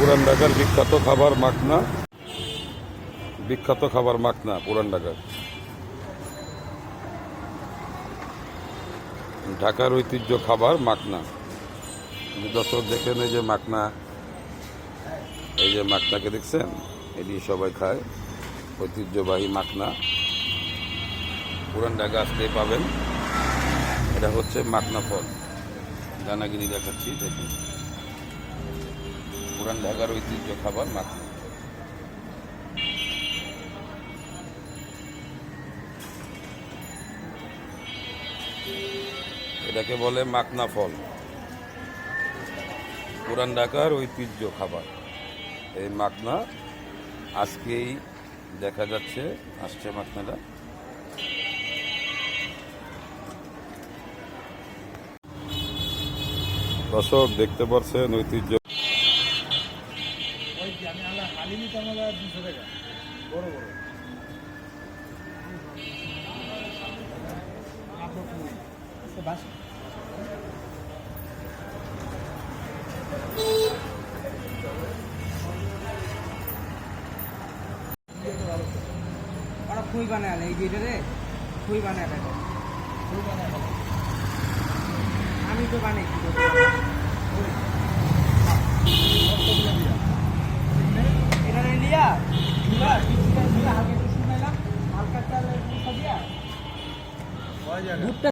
পুরান ঢাকার বিখ্যাত খাবার মাখনা। বিখ্যাত খাবার মাখনা, পুরান ঢাকার। ঢাকার ঐতিহ্য খাবার মাখনা। দর্শক দেখেন, এই যে মাখনা। এই যে মাখনাকে দেখছেন? এটি সবাই খায়। ঐতিহ্যবাহী মাখনা। পুরান ঢাকা আসতেই পাবেন। এটা হচ্ছে মাখনা ফল। দানাগিরি দেখাচ্ছি, দেখুন। পুরান ঢাকার ঐতিহ্য খাবার মাখনা এটাকে বলে মাকনা ফল। পুরান ঢাকার ঐতিহ্য খাবার। এই মাখনা আজকেই দেখা যাচ্ছে, আসছে মাকনাটা দর্শক, দেখতে পাচ্ছেন ঐতিহ্য তো আমার দুশো টাকা। বড় বড়। আপনার বাস। ওরা খুই বানায় এই যে রে খুই বানায় না আমি তো বানাই? ভুট্টা